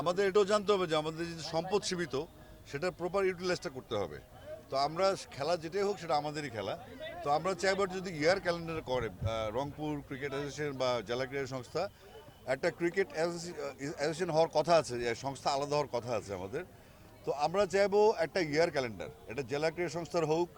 আমাদের এটাও জানতে হবে যে আমাদের যে সম্পদ সীমিত সেটা প্রপার ইউটিলাইজটা করতে হবে। তো আমরা খেলা যেটাই হোক, সেটা আমাদেরই খেলা। তো আমরা চাইব যদি ইয়ার ক্যালেন্ডার করে রংপুর ক্রিকেট অ্যাসোসিয়েশন বা জেলা ক্রীড়া সংস্থা, একটা ক্রিকেট অ্যাসোসিয়েশন হওয়ার কথা আছে যে সংস্থা আলাদা হওয়ার কথা আছে আমাদের। তো আমরা চাইব একটা ইয়ার ক্যালেন্ডার এটা জেলা ক্রীড়া সংস্থার হোক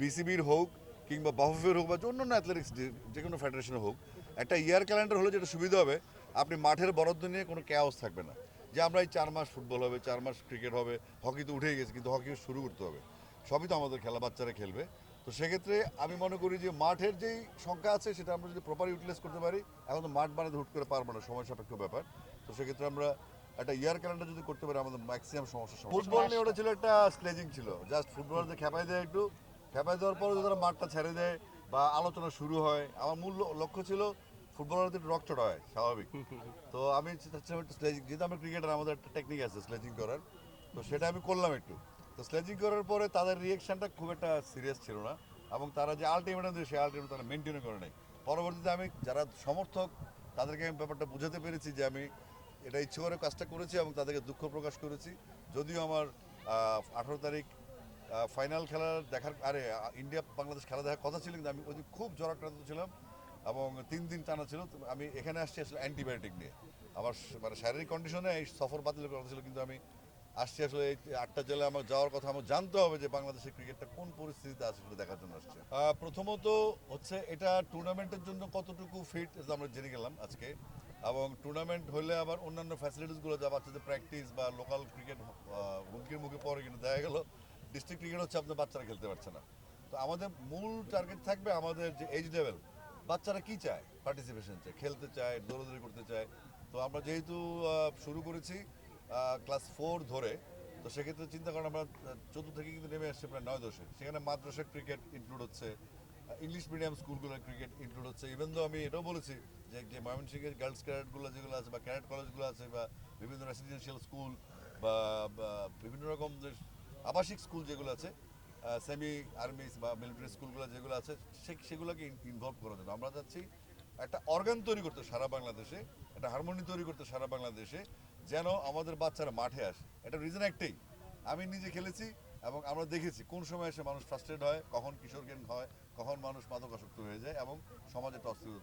বিসিবির হোক, কিংবা বাফুফের হোক বা যে অন্যান্য অ্যাথলেটিক্স যে কোনো ফেডারেশনের হোক, একটা ইয়ার ক্যালেন্ডার হলে যেটা সুবিধা হবে, আপনি মাঠের বরাদ্দ নিয়ে কোনো ক্যাওস থাকবে না। যে আমরা এই চার মাস ফুটবল হবে, চার মাস ক্রিকেট হবে হকি তো উঠেই গেছে, কিন্তু হকি শুরু করতে হবে। সবই তো আমাদের খেলা, বাচ্চারা খেলবে। তো সেক্ষেত্রে আমি মনে করি যে মাঠের যেই সংখ্যা আছে, সেটা আমরা যদি প্রপার ইউটিলাইজ করতে পারি, এখন তো মাঠ বানাতে হুট করে পারব না, সময় সাপেক্ষ ব্যাপার। তো সেক্ষেত্রে আমরা একটা ইয়ার ক্যালেন্ডার যদি করতে পারি, আমাদের ম্যাক্সিমাম সমস্যা। ফুটবল নিয়ে ওটা ছিল একটা স্লেজিং ছিল। জাস্ট ফুটবলারদের খেপাই দেয় একটু, খেপাই দেওয়ার পরে যদি তারা মাঠটা ছেড়ে দেয় বা আলোচনা শুরু হয়, আমার মূল লক্ষ্য ছিল ফুটবলারদের রক চড়া হয়, স্বাভাবিক। তো আমি স্লেজিং যেহেতু আমরা ক্রিকেটার আমাদের একটা টেকনিক আছে স্লেজিং করার, তো সেটা আমি করলাম একটু। তো স্লেজিং করার পরে তাদের রিয়েকশনটা খুব একটা সিরিয়াস ছিল না এবং তারা যে আলটিমেটাম দিয়ে সেই আলটিমেট তারা মেনটেনও করে নেয় পরবর্তীতে আমি যারা সমর্থক, তাদেরকে আমি ব্যাপারটা বুঝাতে পেরেছি যে আমি এটা ইচ্ছে করে কাজটা করেছি এবং তাদেরকে দুঃখ প্রকাশ করেছি। যদিও আমার আঠারো তারিখ ফাইনাল খেলা দেখার, আরে ইন্ডিয়া বাংলাদেশ খেলা দেখার কথা ছিল, কিন্তু আমি ওই খুব জরাক্রান্ত ছিলাম। এবং তিন দিন টানা ছিল আমি এখানে আসছি আসলে অ্যান্টিবায়োটিক নিয়ে। আমার মানে শারীরিক কন্ডিশনে এই সফর বাতিল করা ছিল, কিন্তু আমি আসছি আসলে এই আটটা জেলায় আমার যাওয়ার কথা, আমার জানতে হবে যে বাংলাদেশের ক্রিকেটটা কোন পরিস্থিতিতে আছে সেটা দেখার জন্য আসছে। প্রথমত হচ্ছে এটা টুর্নামেন্টের জন্য কতটুকু ফিট আমরা জেনে গেলাম আজকে। এবং টুর্নামেন্ট হলে আবার অন্যান্য ফ্যাসিলিটিসগুলো যা বাচ্চাদের প্র্যাকটিস বা লোকাল ক্রিকেট হুমকির মুখে পরে কিন্তু দেখা গেল। ডিস্ট্রিক্ট ক্রিকেট হচ্ছে আপনার বাচ্চারা খেলতে পারছে না। তো আমাদের মূল টার্গেট থাকবে আমাদের যে এজ লেভেল বাচ্চারা কি চায়? পার্টিসিপেশন চায়, খেলতে চায়, দৌড়াদৌড়ি করতে চায়। তো আমরা যেহেতু শুরু করেছি ক্লাস ফোর ধরে, তো সেক্ষেত্রে চিন্তা করেন আমরা চতুর্থ থেকে কিন্তু নেমে আসছে প্রায় নয় দশে। সেখানে মাদ্রাসা ক্রিকেট ইনক্লুড হচ্ছে ইংলিশ মিডিয়াম স্কুলগুলোর ক্রিকেট ইনক্লুড হচ্ছে। ইভেন তো আমি এটাও বলেছি যে যে ময়মনসিংহের গার্লস ক্যাডেটগুলো যেগুলো আছে বা ক্যাডেট কলেজগুলো আছে বা বিভিন্ন রেসিডেন্সিয়াল স্কুল বা বিভিন্ন রকম যে আবাসিক স্কুল যেগুলো আছে সেমি আর্মি বা মিলিটারি স্কুলগুলো যেগুলো আছে সেগুলোকে ইনভলভ করার জন্য আমরা চাচ্ছি একটা অর্গান তৈরি করতে সারা বাংলাদেশে, একটা হারমোনি তৈরি করতে সারা বাংলাদেশে, যেন আমাদের বাচ্চারা মাঠে আসে এটা রিজন একটাই আমি নিজে খেলেছি এবং আমরা দেখেছি কোন সময় এসে মানুষ ফ্রাস্ট্রেট হয়, কখন কিশোর গেম হয়, কখন মানুষ মাদকাসক্ত হয়ে যায় এবং সমাজে একটা।